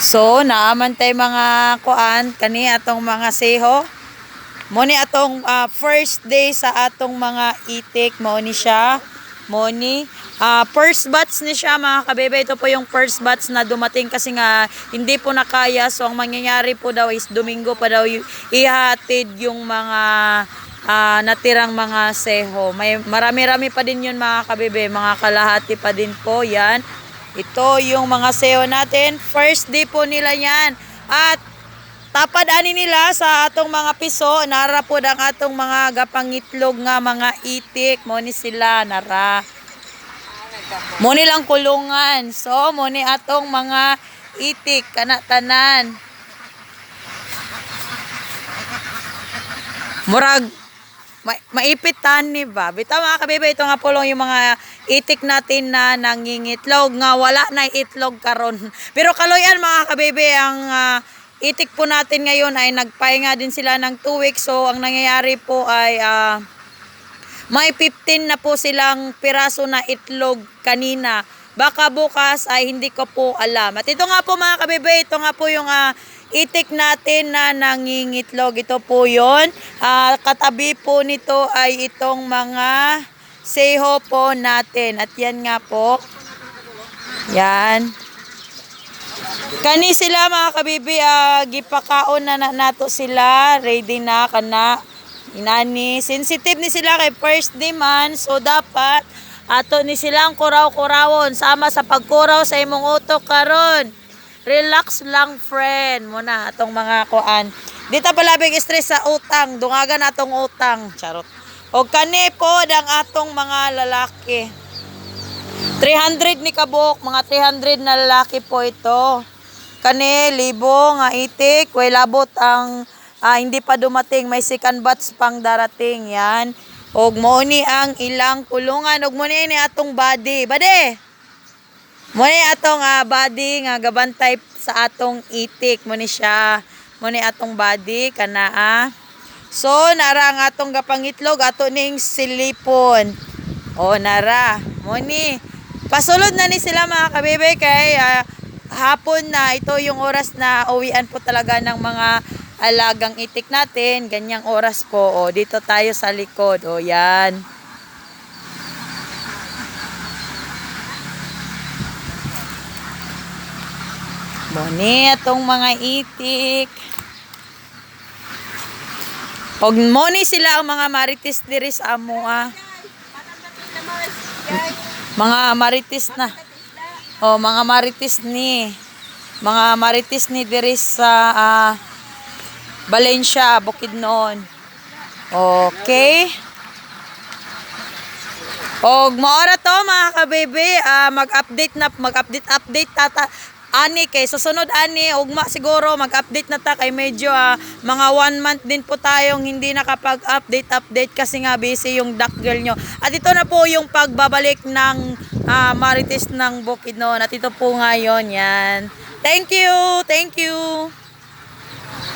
So, naaman tay mga kuan kani atong mga seho. Mo ni atong ah, first day sa atong mga itik mo ni siya. Mo ni ah, first batch ni siya mga kabebe. Ito po yung first batch na dumating kasi nga hindi po nakaya. So, ang mangyayari po daw is Domingo pa daw ihatid yung mga ah, natirang mga seho. May marami-rami pa din yun mga kabebe. Mga kalahati pa din po yan. Ito yung mga SEO natin. First day po nila yan. At tapad ani nila sa atong mga piso. Nara po ang atong mga gapangitlog nga mga itik. Mo ni sila nara. Mo ni lang kulungan. So, mo ni atong mga itik. Kanatanan. Murag ma maipitan ni ba? Bitaw mga kabebe, ito nga po lang yung mga itik natin na nangingitlog nga wala na itlog karon. Pero kaloyan mga kabebe, ang ah, itik po natin ngayon ay nagpahinga din sila ng 2 weeks. So ang nangyayari po ay ah, may 15 na po silang piraso na itlog kanina. Baka bukas ay hindi ko po alam. At ito nga po mga kabebe, ito nga po yung ah, itik natin na nangingitlog. Ito po yon. Ah, katabi po nito ay itong mga seho po natin. At yan nga po. Yan. Kani sila mga kabibi, ah, gipakaon na, na nato sila. Ready na, kana. Inani. Sensitive ni sila kay first day man. So, dapat ato ni silang kuraw-kurawon. Sama sa pagkuraw sa imong utok karon. Relax lang, friend. Muna, atong mga kuan. Dito palabing stress sa utang. Dungagan atong utang. Charot. O kani po ang atong mga lalaki. 300 ni Kabok, mga 300 na lalaki po ito. Kani, libo, nga itik, way labot ang ah, hindi pa dumating, may second batch pang darating, yan. Og mo ni ang ilang kulungan, og mo ni atong body. Bade! Mo ni atong ah, body nga gabantay sa atong itik, mo ni siya. Mo ni atong body, kana ah. So, nara ang atong gapangitlog, ato ning silipon. O, nara. Mo ni. Pasulod na ni sila mga kabebe kay ah, hapon na ito yung oras na uwian po talaga ng mga alagang itik natin. Ganyang oras po. O, dito tayo sa likod. O, yan. Muni atong mga itik. Og mo ni sila ang mga marites diri sa amo ah. Mga marites na. Oh, mga marites ni. Mga marites ni diri sa ah, Valencia, Bukidnon. Okay. Og maora to mga kabebe, ah, mag-update na mag-update update tata ani kay sa sunod ani ugma siguro mag-update na ta kay medyo ah, mga one month din po tayong hindi nakapag-update update kasi nga busy yung duck girl nyo. At ito na po yung pagbabalik ng ah, Marites ng Bukidnon. At ito po ngayon yan. Thank you. Thank you.